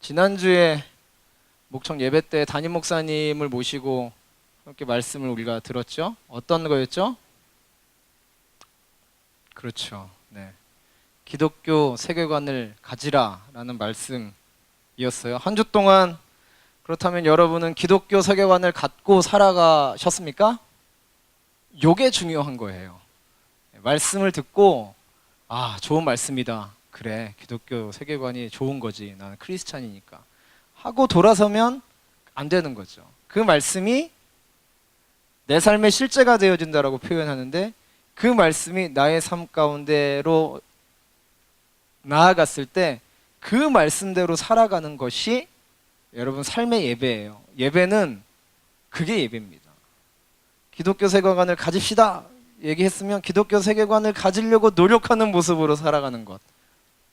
지난주에 목청 예배 때 담임 목사님을 모시고 이렇게 말씀을 우리가 들었죠. 어떤 거였죠? 그렇죠. 네. 기독교 세계관을 가지라라는 말씀이었어요. 한 주 동안 그렇다면 여러분은 기독교 세계관을 갖고 살아가셨습니까? 요게 중요한 거예요. 말씀을 듣고 아, 좋은 말씀이다. 그래. 기독교 세계관이 좋은 거지. 나는 크리스찬이니까. 하고 돌아서면 안 되는 거죠. 그 말씀이 내 삶의 실제가 되어진다라고 표현하는데 그 말씀이 나의 삶 가운데로 나아갔을 때 그 말씀대로 살아가는 것이 여러분 삶의 예배예요. 예배는 그게 예배입니다. 기독교 세계관을 가집시다. 얘기했으면 기독교 세계관을 가지려고 노력하는 모습으로 살아가는 것.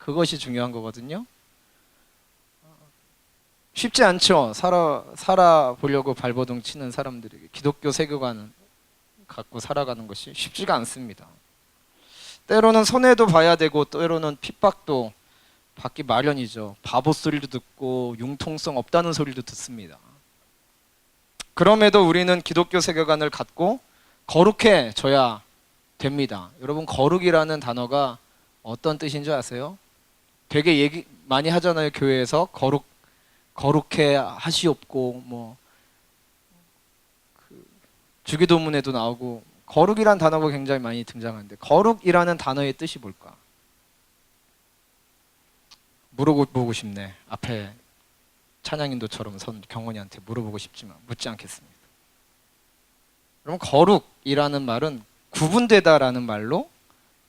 그것이 중요한 거거든요. 쉽지 않죠. 살아 살아 보려고 발버둥 치는 사람들에게 기독교 세계관을 갖고 살아가는 것이 쉽지가 않습니다. 때로는 손해도 봐야 되고 때로는 핍박도 받기 마련이죠. 바보 소리도 듣고 융통성 없다는 소리도 듣습니다. 그럼에도 우리는 기독교 세계관을 갖고 거룩해져야 됩니다. 여러분 거룩이라는 단어가 어떤 뜻인 줄 아세요? 되게 얘기 많이 하잖아요 교회에서 거룩 거룩해 하시옵고 뭐 그, 주기도문에도 나오고 거룩이란 단어가 굉장히 많이 등장하는데 거룩이라는 단어의 뜻이 뭘까? 물어보고 싶네. 앞에 찬양인도처럼 선 경원이한테 물어보고 싶지만 묻지 않겠습니다. 그럼 거룩이라는 말은 구분되다라는 말로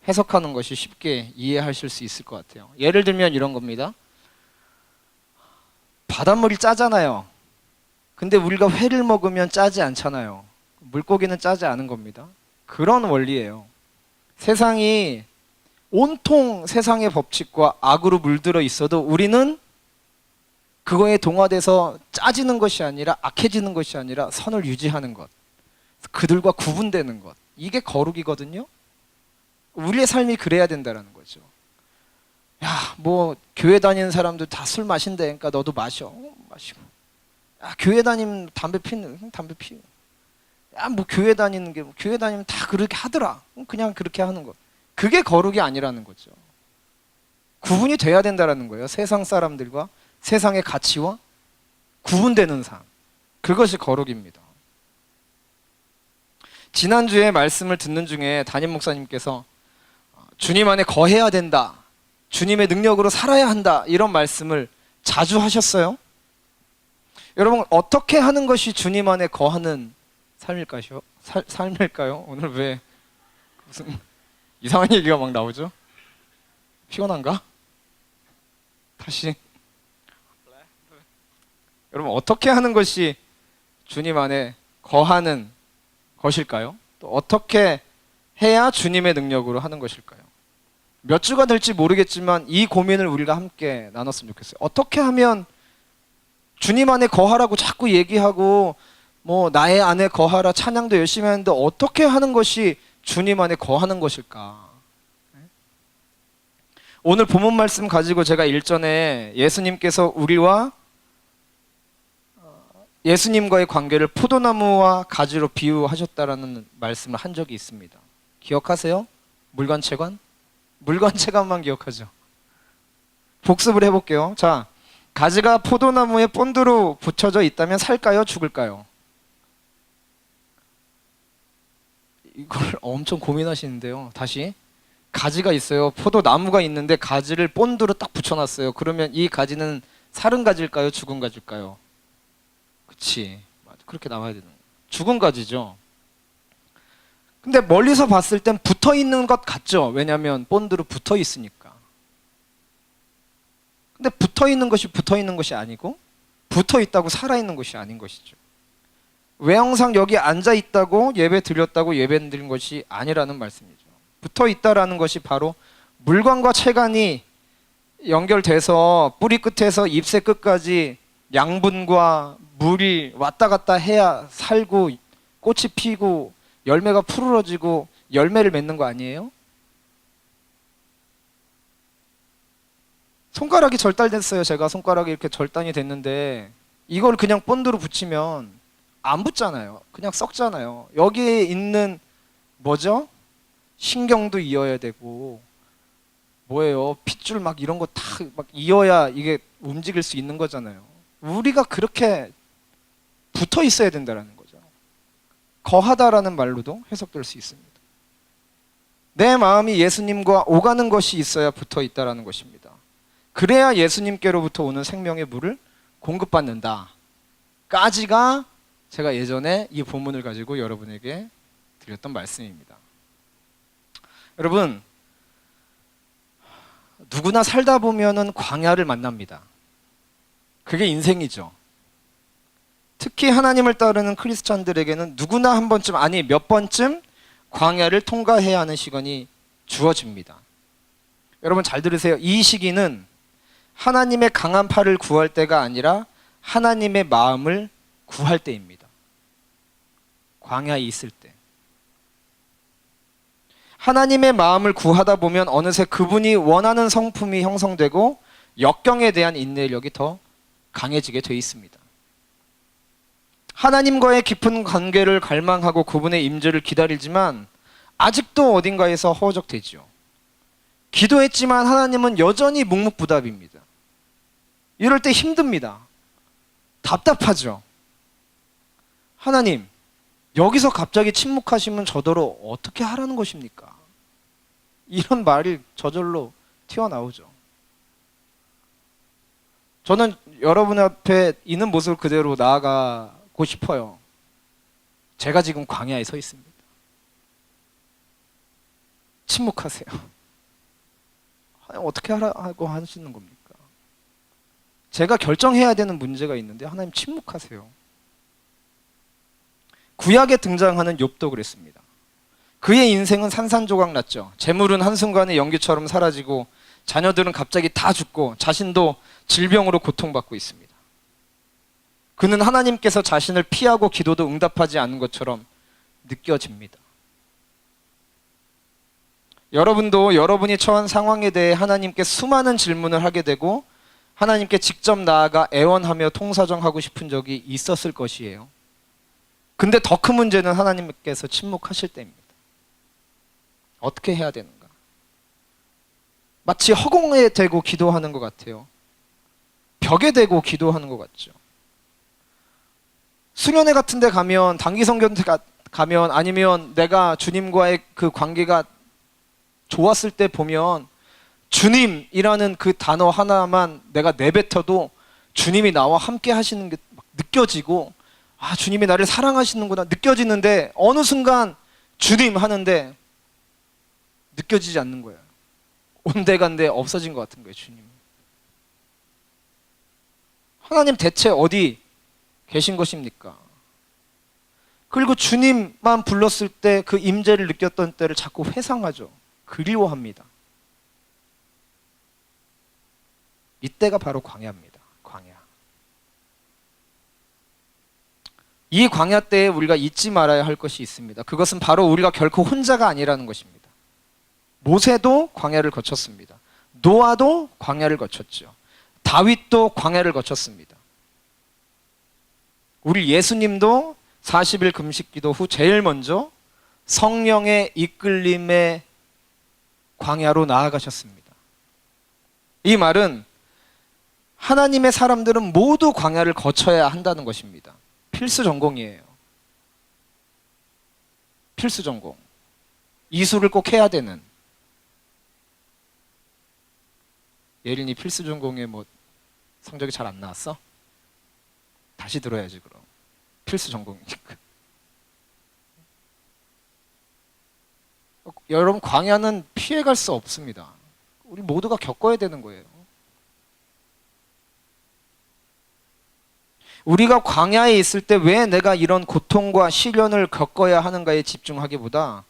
해석하는 것이 쉽게 이해하실 수 있을 것 같아요. 예를 들면 이런 겁니다. 바닷물이 짜잖아요. 근데 우리가 회를 먹으면 짜지 않잖아요. 물고기는 짜지 않은 겁니다. 그런 원리예요. 세상이 온통 세상의 법칙과 악으로 물들어 있어도 우리는 그거에 동화돼서 짜지는 것이 아니라 악해지는 것이 아니라 선을 유지하는 것. 그들과 구분되는 것. 이게 거룩이거든요. 우리의 삶이 그래야 된다라는 거죠. 야, 뭐 교회 다니는 사람들 다 술 마신대. 그러니까 너도 마셔. 어, 마시고. 야, 교회 다니면 담배 피는 응, 담배 피고. 야, 뭐 교회 다니는 게 뭐 교회 다니면 다 그렇게 하더라. 응, 그냥 그렇게 하는 것. 그게 거룩이 아니라는 거죠. 구분이 돼야 된다라는 거예요. 세상 사람들과 세상의 가치와 구분되는 삶. 그것이 거룩입니다. 지난주에 말씀을 듣는 중에 담임 목사님께서 주님 안에 거해야 된다. 주님의 능력으로 살아야 한다. 이런 말씀을 자주 하셨어요. 여러분 어떻게 하는 것이 주님 안에 거하는 삶일까요? 살, 삶일까요? 오늘 왜 무슨 이상한 얘기가 막 나오죠? 피곤한가? 다시 여러분 어떻게 하는 것이 주님 안에 거하는 것일까요? 또 어떻게 해야 주님의 능력으로 하는 것일까요? 몇 주가 될지 모르겠지만 이 고민을 우리가 함께 나눴으면 좋겠어요. 어떻게 하면 주님 안에 거하라고 자꾸 얘기하고 뭐 나의 안에 거하라 찬양도 열심히 하는데 어떻게 하는 것이 주님 안에 거하는 것일까? 오늘 본문 말씀 가지고 제가 일전에 예수님께서 우리와 예수님과의 관계를 포도나무와 가지로 비유하셨다라는 말씀을 한 적이 있습니다. 기억하세요? 물관체관? 물관체관만 기억하죠. 복습을 해볼게요. 자, 가지가 포도나무에 본드로 붙여져 있다면 살까요? 죽을까요? 이걸 엄청 고민하시는데요. 다시 가지가 있어요. 포도나무가 있는데 가지를 본드로 딱 붙여놨어요. 그러면 이 가지는 살은 가지일까요? 죽은 가지일까요? 그치. 그렇게 나와야 되는 거예요. 죽은 가지죠. 근데 멀리서 봤을 땐 붙어 있는 것 같죠. 왜냐하면 본드로 붙어 있으니까. 근데 붙어 있는 것이 붙어 있는 것이 아니고 붙어 있다고 살아 있는 것이 아닌 것이죠. 외형상 여기 앉아 있다고 예배 드렸다고 예배 드린 것이 아니라는 말씀이죠. 붙어 있다라는 것이 바로 물관과 체관이 연결돼서 뿌리 끝에서 잎새 끝까지 양분과 물이 왔다 갔다 해야 살고 꽃이 피고 열매가 푸르러지고 열매를 맺는 거 아니에요? 손가락이 절단됐어요. 제가 손가락이 이렇게 절단이 됐는데 이걸 그냥 본드로 붙이면 안 붙잖아요. 그냥 썩잖아요. 여기에 있는 뭐죠? 신경도 이어야 되고 뭐예요? 핏줄 막 이런 거 다 막 이어야 이게 움직일 수 있는 거잖아요. 우리가 그렇게 붙어 있어야 된다라는 거하다라는 말로도 해석될 수 있습니다. 내 마음이 예수님과 오가는 것이 있어야 붙어 있다라는 것입니다. 그래야 예수님께로부터 오는 생명의 물을 공급받는다. 까지가 제가 예전에 이 본문을 가지고 여러분에게 드렸던 말씀입니다. 여러분 누구나 살다 보면은 광야를 만납니다. 그게 인생이죠. 특히 하나님을 따르는 크리스천들에게는 누구나 한 번쯤 아니 몇 번쯤 광야를 통과해야 하는 시간이 주어집니다. 여러분 잘 들으세요. 이 시기는 하나님의 강한 팔을 구할 때가 아니라 하나님의 마음을 구할 때입니다. 광야에 있을 때. 하나님의 마음을 구하다 보면 어느새 그분이 원하는 성품이 형성되고 역경에 대한 인내력이 더 강해지게 돼 있습니다. 하나님과의 깊은 관계를 갈망하고 그분의 임재를 기다리지만 아직도 어딘가에서 허우적대지요. 기도했지만 하나님은 여전히 묵묵부답입니다. 이럴 때 힘듭니다. 답답하죠. 하나님, 여기서 갑자기 침묵하시면 저더러 어떻게 하라는 것입니까? 이런 말이 저절로 튀어나오죠. 저는 여러분 앞에 있는 모습을 그대로 나아가 고 싶어요. 제가 지금 광야에 서 있습니다. 침묵하세요. 어떻게 하라고 하시는 겁니까? 제가 결정해야 되는 문제가 있는데 하나님 침묵하세요. 구약에 등장하는 욥도 그랬습니다. 그의 인생은 산산조각 났죠. 재물은 한순간에 연기처럼 사라지고 자녀들은 갑자기 다 죽고 자신도 질병으로 고통받고 있습니다. 그는 하나님께서 자신을 피하고 기도도 응답하지 않은 것처럼 느껴집니다. 여러분도 여러분이 처한 상황에 대해 하나님께 수많은 질문을 하게 되고 하나님께 직접 나아가 애원하며 통사정하고 싶은 적이 있었을 것이에요. 근데 더 큰 문제는 하나님께서 침묵하실 때입니다. 어떻게 해야 되는가? 마치 허공에 대고 기도하는 것 같아요. 벽에 대고 기도하는 것 같죠. 수련회 같은 데 가면 단기 성경 가면 아니면 내가 주님과의 그 관계가 좋았을 때 보면 주님이라는 그 단어 하나만 내가 내뱉어도 주님이 나와 함께 하시는 게 느껴지고 아 주님이 나를 사랑하시는구나 느껴지는데 어느 순간 주님 하는데 느껴지지 않는 거예요. 온데간데 없어진 것 같은 거예요 주님. 하나님 대체 어디 계신 것입니까? 그리고 주님만 불렀을 때 그 임재를 느꼈던 때를 자꾸 회상하죠. 그리워합니다. 이때가 바로 광야입니다. 광야. 이 광야 때에 우리가 잊지 말아야 할 것이 있습니다. 그것은 바로 우리가 결코 혼자가 아니라는 것입니다. 모세도 광야를 거쳤습니다. 노아도 광야를 거쳤죠. 다윗도 광야를 거쳤습니다. 우리 예수님도 40일 금식 기도 후 제일 먼저 성령의 이끌림의 광야로 나아가셨습니다. 이 말은 하나님의 사람들은 모두 광야를 거쳐야 한다는 것입니다. 필수 전공이에요. 필수 전공. 이수를 꼭 해야 되는. 예린이 필수 전공에 뭐 성적이 잘 안 나왔어? 다시 들어야지 그럼. 필수 전공이니까. 여러분 광야는 피해갈 수 없습니다. 우리 모두가 겪어야 되는 거예요. 우리가 광야에 있을 때 왜 내가 이런 고통과 시련을 겪어야 하는가에 집중하기보다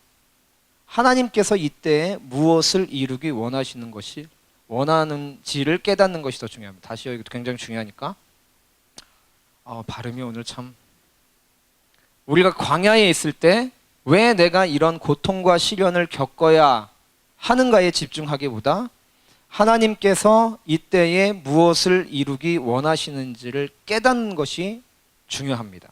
하나님께서 이때 무엇을 이루기 원하시는 것이 원하는지를 깨닫는 것이 더 중요합니다. 다시 여기 굉장히 중요하니까. 어, 발음이 오늘 참 우리가 광야에 있을 때 왜 내가 이런 고통과 시련을 겪어야 하는가에 집중하기보다 하나님께서 이때에 무엇을 이루기 원하시는지를 깨닫는 것이 중요합니다.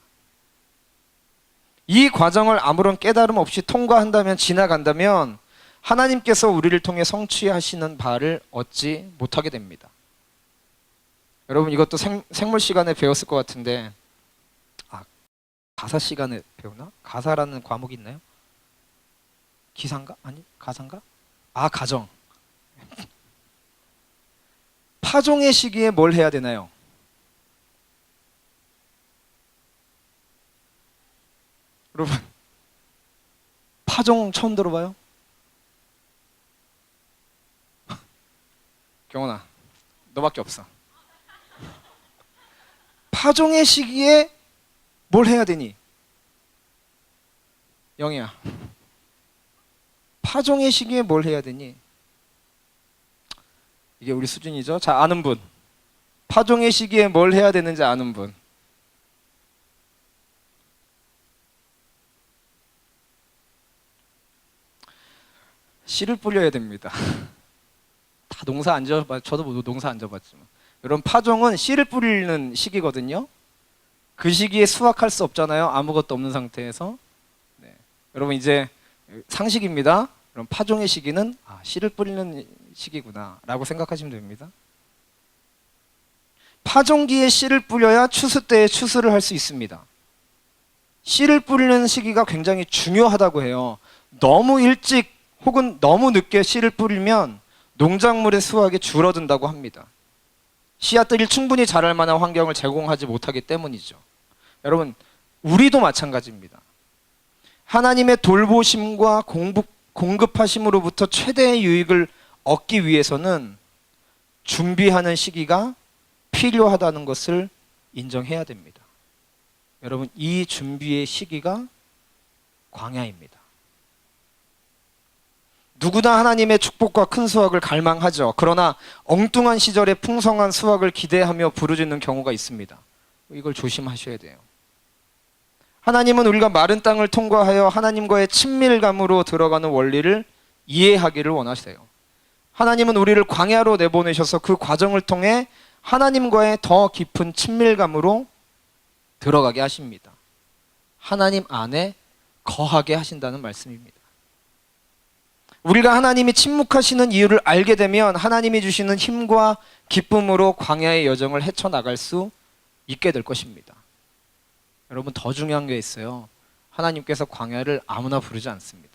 이 과정을 아무런 깨달음 없이 통과한다면 지나간다면 하나님께서 우리를 통해 성취하시는 바를 얻지 못하게 됩니다. 여러분 이것도 생, 생물 시간에 배웠을 것 같은데 아 가사 시간에 배우나? 가사라는 과목이 있나요? 기상가? 아니 가상가? 아 가정 파종의 시기에 뭘 해야 되나요? 여러분 파종 처음 들어봐요? 경원아 너밖에 없어 파종의 시기에 뭘 해야 되니? 영희야 파종의 시기에 뭘 해야 되니? 이게 우리 수준이죠. 자, 아는 분. 파종의 시기에 뭘 해야 되는지 아는 분. 씨를 뿌려야 됩니다. 다 농사 안 져봐, 저도 농사 안 져봤지만. 여러분, 파종은 씨를 뿌리는 시기거든요. 그 시기에 수확할 수 없잖아요. 아무것도 없는 상태에서. 네. 여러분, 이제 상식입니다. 그럼 파종의 시기는 아, 씨를 뿌리는 시기구나라고 생각하시면 됩니다. 파종기에 씨를 뿌려야 추수 때에 추수를 할 수 있습니다. 씨를 뿌리는 시기가 굉장히 중요하다고 해요. 너무 일찍 혹은 너무 늦게 씨를 뿌리면 농작물의 수확이 줄어든다고 합니다. 씨앗들이 충분히 자랄 만한 환경을 제공하지 못하기 때문이죠. 여러분, 우리도 마찬가지입니다. 하나님의 돌보심과 공급, 공급하심으로부터 최대의 유익을 얻기 위해서는 준비하는 시기가 필요하다는 것을 인정해야 됩니다. 여러분, 이 준비의 시기가 광야입니다. 누구나 하나님의 축복과 큰 수확을 갈망하죠. 그러나 엉뚱한 시절에 풍성한 수확을 기대하며 부르짖는 경우가 있습니다. 이걸 조심하셔야 돼요. 하나님은 우리가 마른 땅을 통과하여 하나님과의 친밀감으로 들어가는 원리를 이해하기를 원하세요. 하나님은 우리를 광야로 내보내셔서 그 과정을 통해 하나님과의 더 깊은 친밀감으로 들어가게 하십니다. 하나님 안에 거하게 하신다는 말씀입니다. 우리가 하나님이 침묵하시는 이유를 알게 되면 하나님이 주시는 힘과 기쁨으로 광야의 여정을 헤쳐나갈 수 있게 될 것입니다. 여러분 더 중요한 게 있어요. 하나님께서 광야를 아무나 부르지 않습니다.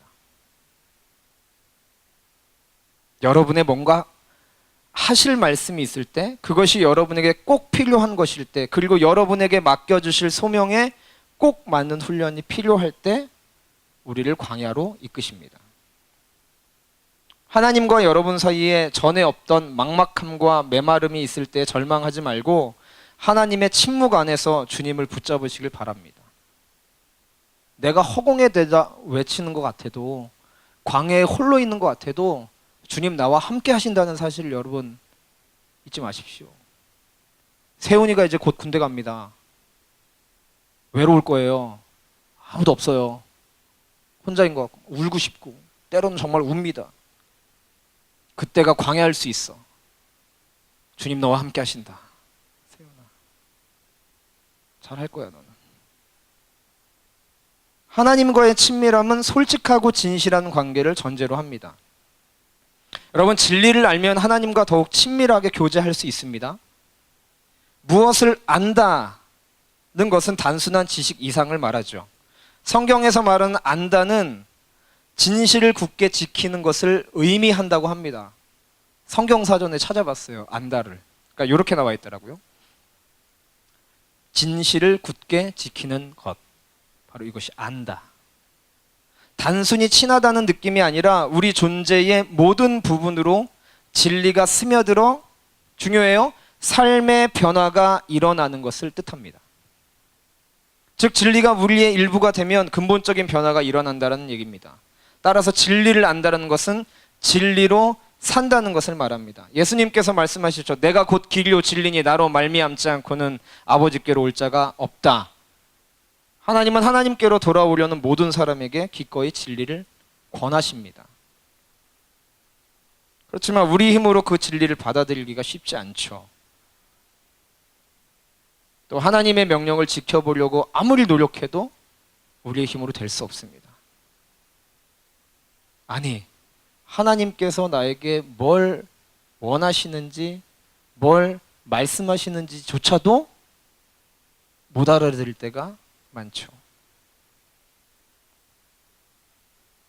여러분의 뭔가 하실 말씀이 있을 때, 그것이 여러분에게 꼭 필요한 것일 때, 그리고 여러분에게 맡겨 주실 소명에 꼭 맞는 훈련이 필요할 때, 우리를 광야로 이끄십니다. 하나님과 여러분 사이에 전에 없던 막막함과 메마름이 있을 때 절망하지 말고 하나님의 침묵 안에서 주님을 붙잡으시길 바랍니다. 내가 허공에 대자 외치는 것 같아도 광야에 홀로 있는 것 같아도 주님 나와 함께 하신다는 사실을 여러분 잊지 마십시오. 세훈이가 이제 곧 군대 갑니다. 외로울 거예요. 아무도 없어요. 혼자인 것 같고 울고 싶고 때로는 정말 웁니다. 그때가 광야일 수 있어. 주님 너와 함께 하신다. 세훈아. 잘할 거야 너는. 하나님과의 친밀함은 솔직하고 진실한 관계를 전제로 합니다. 여러분 진리를 알면 하나님과 더욱 친밀하게 교제할 수 있습니다. 무엇을 안다는 것은 단순한 지식 이상을 말하죠. 성경에서 말하는 안다는 진실을 굳게 지키는 것을 의미한다고 합니다. 성경 사전에 찾아봤어요. 안다를. 그러니까 이렇게 나와 있더라고요. 진실을 굳게 지키는 것. 바로 이것이 안다. 단순히 친하다는 느낌이 아니라 우리 존재의 모든 부분으로 진리가 스며들어 중요해요. 삶의 변화가 일어나는 것을 뜻합니다. 즉 진리가 우리의 일부가 되면 근본적인 변화가 일어난다는 얘기입니다. 따라서 진리를 안다는 것은 진리로 산다는 것을 말합니다. 예수님께서 말씀하셨죠. 내가 곧 길이요 진리니 나로 말미암지 않고는 아버지께로 올 자가 없다. 하나님은 하나님께로 돌아오려는 모든 사람에게 기꺼이 진리를 권하십니다. 그렇지만 우리 힘으로 그 진리를 받아들이기가 쉽지 않죠. 또 하나님의 명령을 지켜보려고 아무리 노력해도 우리의 힘으로 될 수 없습니다. 아니, 하나님께서 나에게 뭘 원하시는지, 뭘 말씀하시는지조차도 못 알아들을 때가 많죠.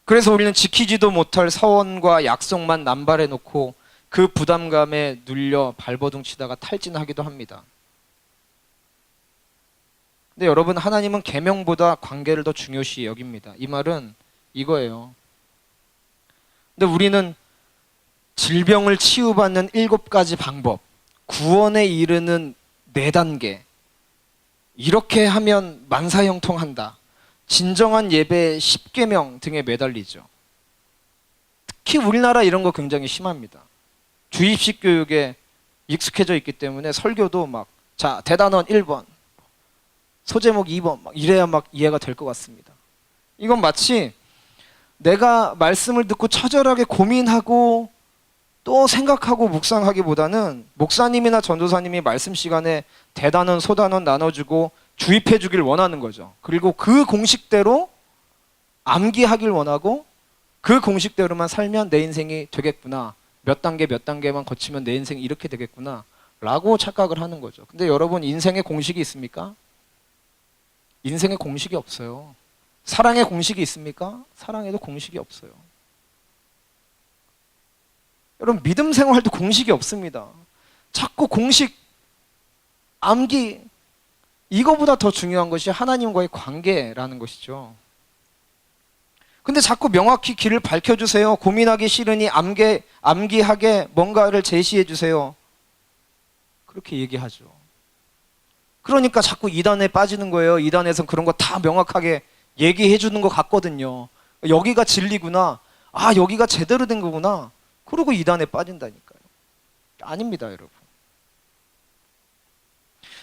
그래서 우리는 지키지도 못할 서원과 약속만 남발해 놓고 그 부담감에 눌려 발버둥 치다가 탈진하기도 합니다. 근데 여러분 하나님은 계명보다 관계를 더 중요시 여깁니다. 이 말은 이거예요. 근데 우리는 질병을 치유받는 일곱 가지 방법, 구원에 이르는 네 단계, 이렇게 하면 만사형통한다. 진정한 예배 10계명 등에 매달리죠. 특히 우리나라 이런 거 굉장히 심합니다. 주입식 교육에 익숙해져 있기 때문에 설교도 막, 자, 대단원 1번, 소제목 2번, 막 이래야 막 이해가 될 것 같습니다. 이건 마치 내가 말씀을 듣고 처절하게 고민하고 또 생각하고 묵상하기보다는 목사님이나 전도사님이 말씀 시간에 대단원, 소단원 나눠주고 주입해 주길 원하는 거죠. 그리고 그 공식대로 암기하길 원하고 그 공식대로만 살면 내 인생이 되겠구나. 몇 단계 몇 단계만 거치면 내 인생이 이렇게 되겠구나. 라고 착각을 하는 거죠. 근데 여러분 인생에 공식이 있습니까? 인생에 공식이 없어요. 사랑의 공식이 있습니까? 사랑에도 공식이 없어요. 여러분 믿음 생활도 공식이 없습니다. 자꾸 공식 암기 이거보다 더 중요한 것이 하나님과의 관계라는 것이죠. 근데 자꾸 명확히 길을 밝혀주세요. 고민하기 싫으니 암기, 암기하게 뭔가를 제시해 주세요. 그렇게 얘기하죠. 그러니까 자꾸 이단에 빠지는 거예요. 이단에선 그런 거 다 명확하게 얘기해 주는 것 같거든요. 여기가 진리구나. 아, 여기가 제대로 된 거구나. 그러고 이단에 빠진다니까요. 아닙니다, 여러분.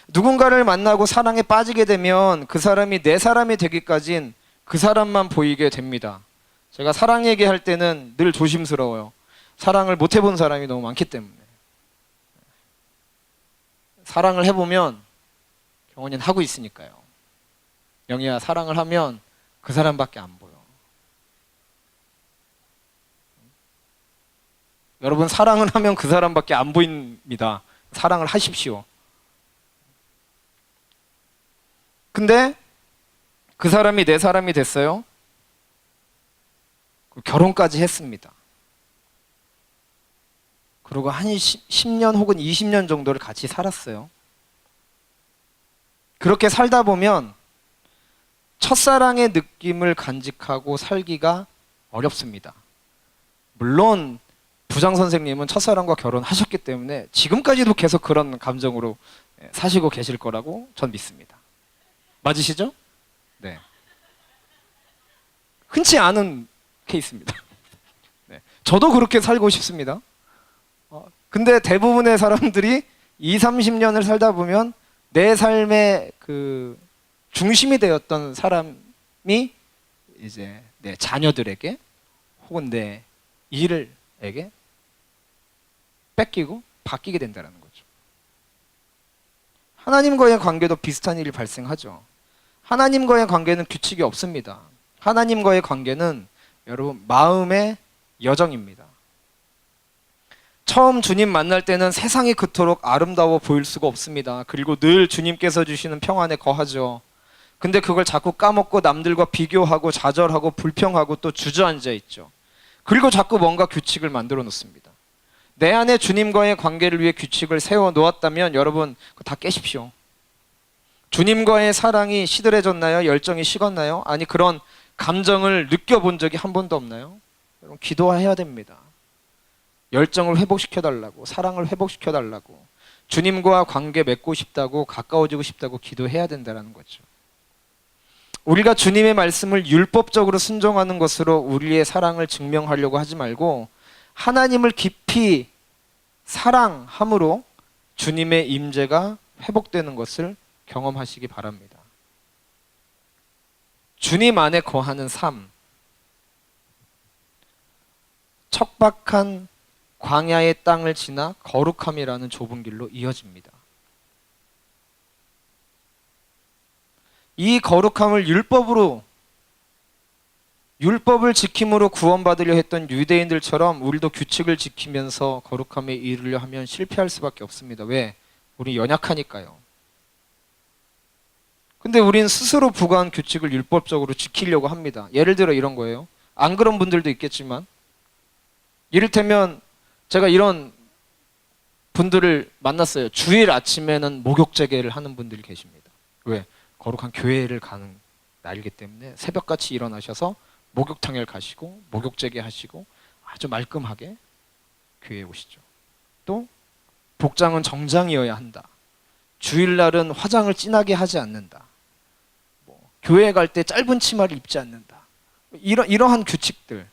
누군가를 만나고 사랑에 빠지게 되면 그 사람이 내 사람이 되기까진 그 사람만 보이게 됩니다. 제가 사랑 얘기할 때는 늘 조심스러워요. 사랑을 못 해본 사람이 너무 많기 때문에. 사랑을 해보면 경원이는 하고 있으니까요. 영희야, 사랑을 하면 그 사람밖에 안 보여. 여러분, 사랑을 하면 그 사람밖에 안 보입니다. 사랑을 하십시오. 근데 그 사람이 내 사람이 됐어요. 결혼까지 했습니다. 그리고 한 10년 혹은 20년 정도를 같이 살았어요. 그렇게 살다 보면 첫사랑의 느낌을 간직하고 살기가 어렵습니다. 물론 부장 선생님은 첫사랑과 결혼하셨기 때문에 지금까지도 계속 그런 감정으로 사시고 계실 거라고 전 믿습니다. 맞으시죠? 네. 흔치 않은 케이스입니다. 네. 저도 그렇게 살고 싶습니다. 어, 근데 대부분의 사람들이 2, 30년을 살다 보면 내 삶의 그 중심이 되었던 사람이 이제 내 자녀들에게 혹은 내 일을에게 뺏기고 바뀌게 된다는 거죠. 하나님과의 관계도 비슷한 일이 발생하죠. 하나님과의 관계는 규칙이 없습니다. 하나님과의 관계는 여러분 마음의 여정입니다. 처음 주님 만날 때는 세상이 그토록 아름다워 보일 수가 없습니다. 그리고 늘 주님께서 주시는 평안에 거하죠. 근데 그걸 자꾸 까먹고 남들과 비교하고 좌절하고 불평하고 또 주저앉아 있죠. 그리고 자꾸 뭔가 규칙을 만들어 놓습니다. 내 안에 주님과의 관계를 위해 규칙을 세워 놓았다면 여러분 다 깨십시오. 주님과의 사랑이 시들해졌나요? 열정이 식었나요? 아니 그런 감정을 느껴본 적이 한 번도 없나요? 여러분 기도해야 됩니다. 열정을 회복시켜 달라고 사랑을 회복시켜 달라고 주님과 관계 맺고 싶다고 가까워지고 싶다고 기도해야 된다는 거죠. 우리가 주님의 말씀을 율법적으로 순종하는 것으로 우리의 사랑을 증명하려고 하지 말고 하나님을 깊이 사랑함으로 주님의 임재가 회복되는 것을 경험하시기 바랍니다. 주님 안에 거하는 삶, 척박한 광야의 땅을 지나 거룩함이라는 좁은 길로 이어집니다. 이 거룩함을 율법으로 율법을 지킴으로 구원받으려 했던 유대인들처럼 우리도 규칙을 지키면서 거룩함에 이르려 하면 실패할 수밖에 없습니다. 왜? 우리 연약하니까요. 근데 우린 스스로 부과한 규칙을 율법적으로 지키려고 합니다. 예를 들어 이런 거예요. 안 그런 분들도 있겠지만 이를테면 제가 이런 분들을 만났어요. 주일 아침에는 목욕제계를 하는 분들이 계십니다. 왜? 거룩한 교회를 가는 날이기 때문에 새벽같이 일어나셔서 목욕탕에 가시고 목욕제계 하시고 아주 말끔하게 교회에 오시죠. 또 복장은 정장이어야 한다. 주일날은 화장을 진하게 하지 않는다. 뭐, 교회 갈 때 짧은 치마를 입지 않는다. 이러, 이러한 규칙들.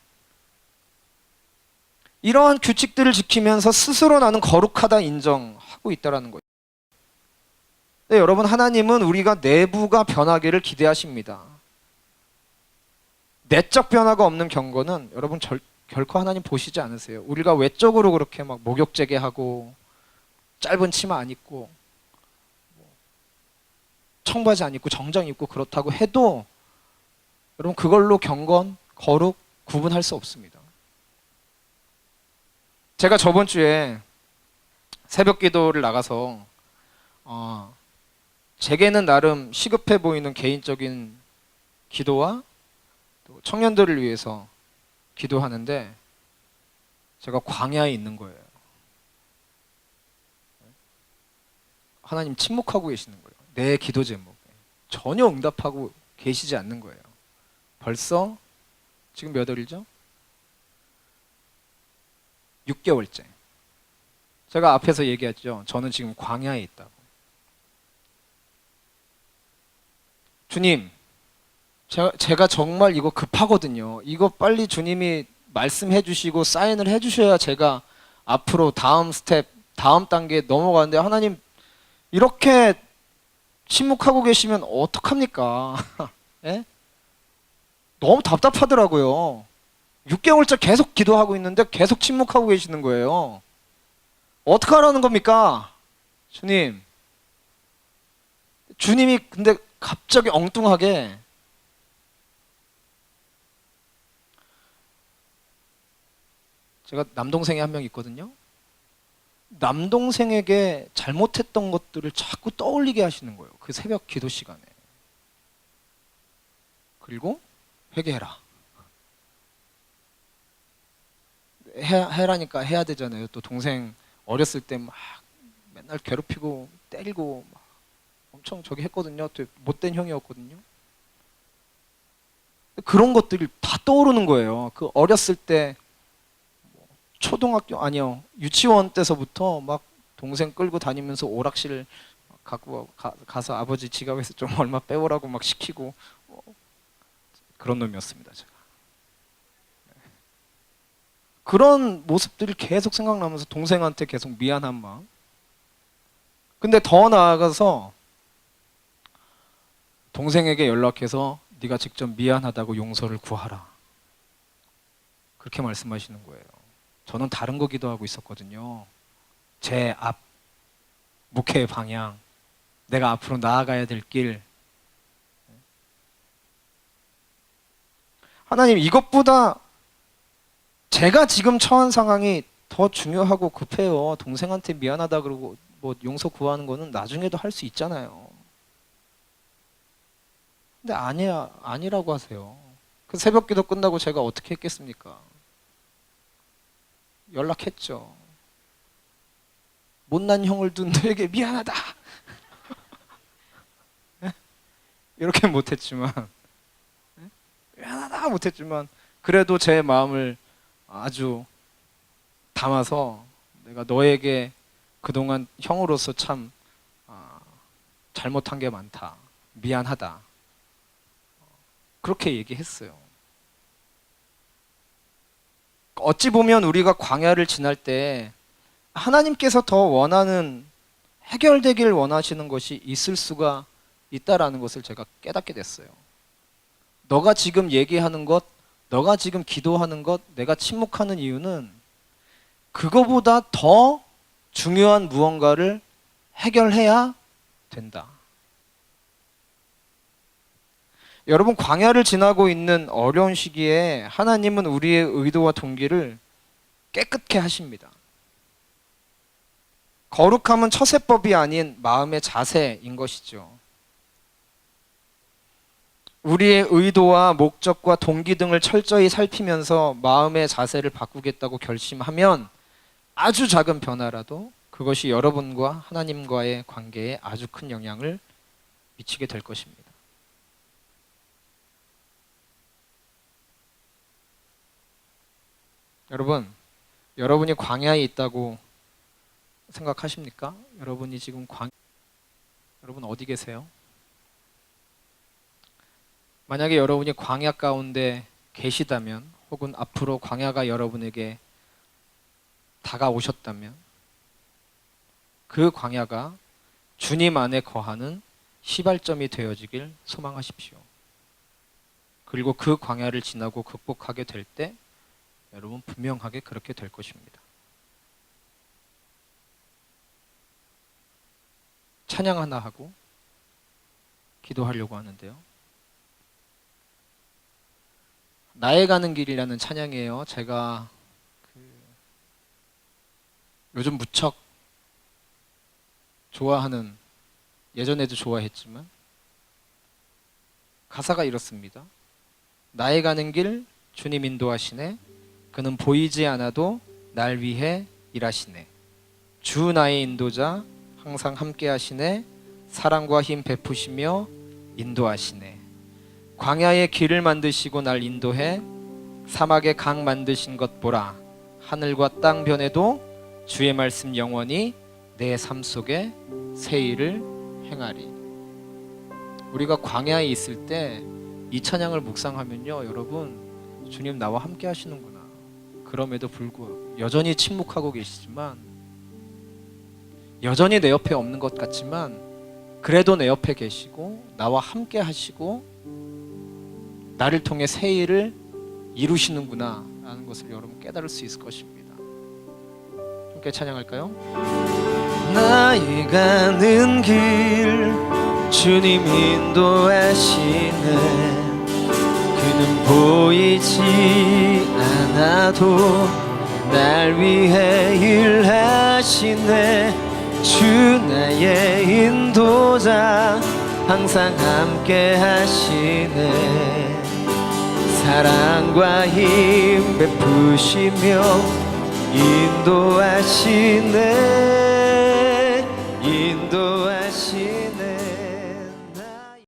이러한 규칙들을 지키면서 스스로 나는 거룩하다 인정하고 있다라는 거예요. 네, 여러분 하나님은 우리가 내부가 변하기를 기대하십니다. 내적 변화가 없는 경건은 여러분 절, 결코 하나님 보시지 않으세요. 우리가 외적으로 그렇게 막 목욕제게 하고 짧은 치마 안 입고 뭐 청바지 안 입고 정장 입고 그렇다고 해도 여러분 그걸로 경건, 거룩 구분할 수 없습니다. 제가 저번 주에 새벽 기도를 나가서 어, 제게는 나름 시급해 보이는 개인적인 기도와 또 청년들을 위해서 기도하는데 제가 광야에 있는 거예요. 하나님 침묵하고 계시는 거예요. 내 기도 제목에 전혀 응답하고 계시지 않는 거예요. 벌써 지금 몇 월이죠? 6개월째. 제가 앞에서 얘기했죠. 저는 지금 광야에 있다고. 주님, 제가, 정말 이거 급하거든요. 이거 빨리 주님이 말씀해 주시고 사인을 해 주셔야 제가 앞으로 다음 스텝, 다음 단계에 넘어가는데 하나님 이렇게 침묵하고 계시면 어떡합니까? 예? 너무 답답하더라고요. 6개월째 계속 기도하고 있는데 계속 침묵하고 계시는 거예요. 어떡하라는 겁니까? 주님. 주님이 근데 갑자기 엉뚱하게 제가 남동생이 한 명 있거든요. 남동생에게 잘못했던 것들을 자꾸 떠올리게 하시는 거예요. 그 새벽 기도 시간에. 그리고 회개해라. 해, 해라니까 해야 되잖아요. 또 동생 어렸을 때 막 맨날 괴롭히고 때리고 막 엄청 저기 했거든요. 되게 못된 형이었거든요. 그런 것들이 다 떠오르는 거예요. 그 어렸을 때 초등학교 아니요 유치원 때서부터 막 동생 끌고 다니면서 오락실 갖고 가, 서 아버지 지갑에서 좀 얼마 빼오라고 막 시키고 어, 그런 놈이었습니다 제가 네. 그런 모습들이 계속 생각나면서 동생한테 계속 미안한 마음 근데 더 나아가서 동생에게 연락해서 네가 직접 미안하다고 용서를 구하라 그렇게 말씀하시는 거예요 저는 다른 거 기도하고 있었거든요. 제 앞 목회의 방향, 내가 앞으로 나아가야 될 길. 하나님 이것보다 제가 지금 처한 상황이 더 중요하고 급해요. 동생한테 미안하다 그러고 뭐 용서 구하는 거는 나중에도 할 수 있잖아요. 근데 아니야 아니라고 하세요. 그 새벽 기도 끝나고 제가 어떻게 했겠습니까? 연락했죠. 못난 형을 둔 너에게 미안하다. 이렇게 못했지만 미안하다 못했지만 그래도 제 마음을 아주 담아서 내가 너에게 그동안 형으로서 참 아, 잘못한 게 많다. 미안하다. 그렇게 얘기했어요. 어찌 보면 우리가 광야를 지날 때 하나님께서 더 원하는 해결되길 원하시는 것이 있을 수가 있다라는 것을 제가 깨닫게 됐어요. 너가 지금 얘기하는 것, 너가 지금 기도하는 것, 내가 침묵하는 이유는 그거보다 더 중요한 무언가를 해결해야 된다. 여러분 광야를 지나고 있는 어려운 시기에 하나님은 우리의 의도와 동기를 깨끗게 하십니다. 거룩함은 처세법이 아닌 마음의 자세인 것이죠. 우리의 의도와 목적과 동기 등을 철저히 살피면서 마음의 자세를 바꾸겠다고 결심하면 아주 작은 변화라도 그것이 여러분과 하나님과의 관계에 아주 큰 영향을 미치게 될 것입니다. 여러분, 여러분이 광야에 있다고 생각하십니까? 여러분이 지금 광 여러분 어디 계세요? 만약에 여러분이 광야 가운데 계시다면 혹은 앞으로 광야가 여러분에게 다가오셨다면 그 광야가 주님 안에 거하는 시발점이 되어지길 소망하십시오. 그리고 그 광야를 지나고 극복하게 될 때 여러분 분명하게 그렇게 될 것입니다. 찬양 하나 하고 기도하려고 하는데요. 나의 가는 길이라는 찬양이에요. 제가 그 요즘 무척 좋아하는 예전에도 좋아했지만 가사가 이렇습니다. 나의 가는 길 주님 인도하시네. 그는 보이지 않아도 날 위해 일하시네. 주 나의 인도자 항상 함께 하시네. 사랑과 힘 베푸시며 인도하시네. 광야의 길을 만드시고 날 인도해 사막의 강 만드신 것 보라. 하늘과 땅 변해도 주의 말씀 영원히 내 삶 속에 새 일을 행하리. 우리가 광야에 있을 때 이 찬양을 묵상하면요, 여러분 주님 나와 함께 하시는구나. 그럼에도 불구하고 여전히 침묵하고 계시지만 여전히 내 옆에 없는 것 같지만 그래도 내 옆에 계시고 나와 함께 하시고 나를 통해 새 일을 이루시는구나 라는 것을 여러분 깨달을 수 있을 것입니다. 함께 찬양할까요? 나의 가는 길 주님 인도하시네 그는 보이지 않아 도 날 위해 일하시네. 주 나의 인도자 항상 함께 하시네. 사랑과 힘 베푸시며 인도하시네. 인도하시네